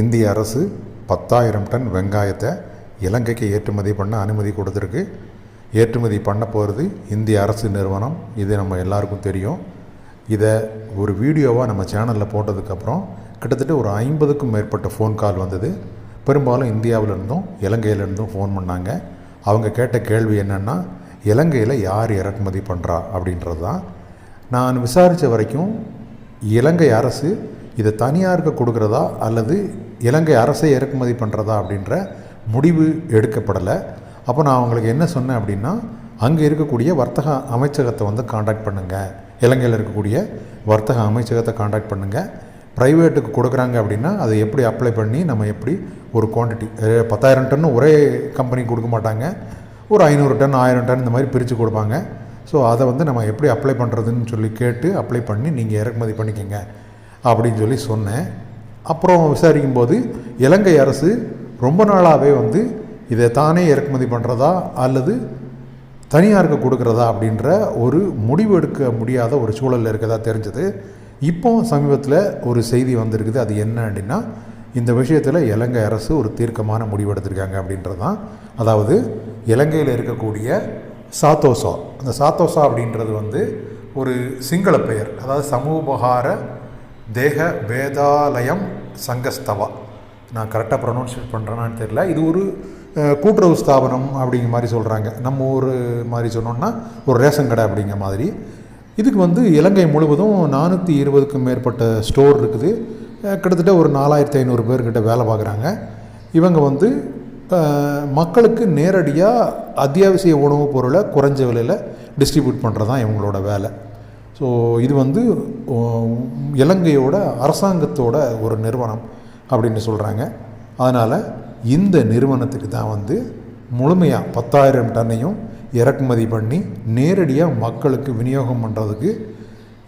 இந்திய அரசு பத்தாயிரம் டன் வெங்காயத்தை இலங்கைக்கு ஏற்றுமதி பண்ண அனுமதி கொடுத்துருக்கு. ஏற்றுமதி பண்ண போகிறது இந்திய அரசு நிறுவனம். இது நம்ம எல்லாருக்கும் தெரியும். இதை ஒரு வீடியோவாக நம்ம சேனலில் போட்டதுக்கப்புறம் கிட்டத்தட்ட ஒரு ஐம்பதுக்கும் மேற்பட்ட ஃபோன் கால் வந்தது. பெரும்பாலும் இந்தியாவிலேருந்தும் இலங்கையிலேருந்தும் ஃபோன் பண்ணாங்க. அவங்க கேட்ட கேள்வி என்னென்னா இலங்கையில் யார் இறக்குமதி பண்ணுறா அப்படின்றது தான் நான் விசாரித்த வரைக்கும் இலங்கை அரசு இதை தனியாருக்கு கொடுக்குறதா அல்லது இலங்கை அரசை இறக்குமதி பண்ணுறதா அப்படின்ற முடிவு எடுக்கப்படலை. அப்போ நான் அவங்களுக்கு என்ன சொன்னேன் அப்படின்னா அங்கே இருக்கக்கூடிய வர்த்தக அமைச்சகத்தை வந்து காண்டாக்ட் பண்ணுங்கள் இலங்கையில் இருக்கக்கூடிய வர்த்தக அமைச்சகத்தை காண்டாக்ட் பண்ணுங்கள் ப்ரைவேட்டுக்கு கொடுக்குறாங்க அப்படின்னா அதை எப்படி அப்ளை பண்ணி நம்ம எப்படி ஒரு குவான்டிட்டி பத்தாயிரம் டன் ஒரே கம்பெனி கொடுக்க மாட்டாங்க. ஒரு ஐநூறு டன் ஆயிரம் டன் இந்த மாதிரி பிரித்து கொடுப்பாங்க. ஸோ அதை வந்து நம்ம எப்படி அப்ளை பண்ணுறதுன்னு சொல்லி கேட்டு அப்ளை பண்ணி நீங்கள் இறக்குமதி பண்ணிக்கங்க. அப்படின்னு சொல்லி சொன்னேன். அப்புறம் விசாரிக்கும் போது இலங்கை அரசு ரொம்ப நாளாகவே வந்து இதை தானே இறக்குமதி பண்ணுறதா அல்லது தனியாருக்கு கொடுக்குறதா அப்படின்ற ஒரு முடிவு எடுக்க முடியாத ஒரு சூழலில் இருக்கதா தெரிஞ்சது. இப்போ சமீபத்தில் ஒரு செய்தி வந்திருக்குது. அது என்ன அப்படின்னா இந்த விஷயத்தில் இலங்கை அரசு ஒரு தீர்க்கமான முடிவு எடுத்திருக்காங்க அப்படின்றது தான் அதாவது இலங்கையில் இருக்கக்கூடிய சாத்தோசா. அந்த சாத்தோசா அப்படின்றது வந்து ஒரு சிங்கள பெயர். அதாவது சமூபகார தேக வேதாலயம் சங்கஸ்தவா. நான் கரெக்டாக ப்ரொனவுன்சியேட் பண்ணுறேனான்னு தெரியல. இது ஒரு கூட்டுறவு ஸ்தாபனம் அப்படிங்கிற மாதிரி சொல்கிறாங்க நம்ம ஊர் மாதிரி சொன்னோன்னா ஒரு ரேஷன் கடை அப்படிங்கிற மாதிரி. இதுக்கு வந்து இலங்கை முழுவதும் நானூற்றி இருபதுக்கும் மேற்பட்ட ஸ்டோர் இருக்குது. கிட்டத்தட்ட ஒரு நாலாயிரத்தி ஐநூறு பேர்கிட்ட வேலை பார்க்குறாங்க. இவங்க வந்து மக்களுக்கு நேரடியாக அத்தியாவசிய உணவுப் பொருளை குறைஞ்ச விலையில் டிஸ்ட்ரிபியூட் பண்ணுறது தான் இவங்களோட வேலை. ஸோ இது வந்து இலங்கையோட அரசாங்கத்தோட ஒரு நிறுவனம் அப்படின்னு சொல்கிறாங்க அதனால் இந்த நிறுவனத்துக்கு தான் வந்து முழுமையாக பத்தாயிரம் டன்னையும் இறக்குமதி பண்ணி நேரடியாக மக்களுக்கு விநியோகம் பண்ணுறதுக்கு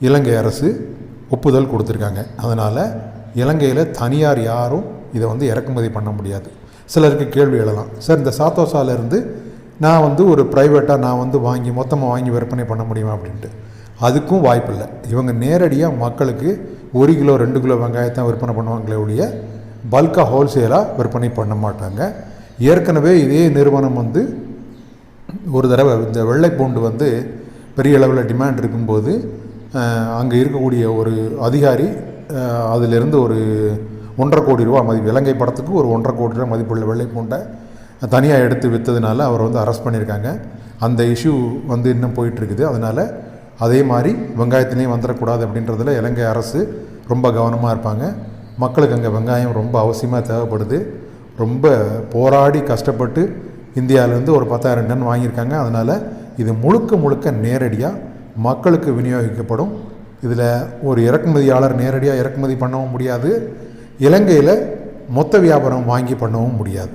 இலங்கை அரசு ஒப்புதல் கொடுத்துருக்காங்க. அதனால் இலங்கையில் தனியார் யாரும் இதை வந்து இறக்குமதி பண்ண முடியாது. சிலருக்கு கேள்வி எழலாம் சார் இந்த சாத்தோசாலேருந்து நான் வந்து ஒரு ப்ரைவேட்டாக நான் வந்து வாங்கி மொத்தமாக வாங்கி விற்பனை பண்ண முடியுமா அப்படின்ட்டு. அதுக்கும் வாய்ப்பில்லை. இவங்க நேரடியாக மக்களுக்கு ஒரு கிலோ ரெண்டு கிலோ வெங்காயத்தை விற்பனை பண்ணுவாங்களே ஒழிய பல்காக ஹோல்சேலாக விற்பனை பண்ண மாட்டாங்க. ஏற்கனவே இதே நிறுவனம் வந்து ஒரு தடவை இந்த வெள்ளை பூண்டு வந்து பெரிய அளவில் டிமாண்ட் இருக்கும்போது அங்கே இருக்கக்கூடிய ஒரு அதிகாரி அதிலிருந்து ஒரு ஒன்றரை கோடி ரூபா மதிப்பு இலங்கை படத்துக்கு ஒரு ஒன்றரை கோடி ரூபா மதிப்புள்ள வெள்ளை பூண்டை தனியாக எடுத்து விற்றதுனால அவர் வந்து அரெஸ்ட் பண்ணியிருக்காங்க. அந்த இஷ்யூ வந்து இன்னும் போயிட்டுருக்குது. அதனால் அதே மாதிரி வெங்காயத்துலேயும் வந்துடக்கூடாது அப்படின்றதுல இலங்கை அரசு ரொம்ப கவனமாக இருப்பாங்க. மக்களுக்கு அங்கே வெங்காயம் ரொம்ப அவசியமாக தேவைப்படுது. ரொம்ப போராடி கஷ்டப்பட்டு இந்தியாவிலேருந்து ஒரு பத்தாயிரம் டன் வாங்கியிருக்காங்க. அதனால் இது முழுக்க முழுக்க நேரடியாக மக்களுக்கு விநியோகிக்கப்படும். இதில் ஒரு இறக்குமதியாளர் நேரடியாக இறக்குமதி பண்ணவும் முடியாது. இலங்கையில் மொத்த வியாபாரம் வாங்கி பண்ணவும் முடியாது.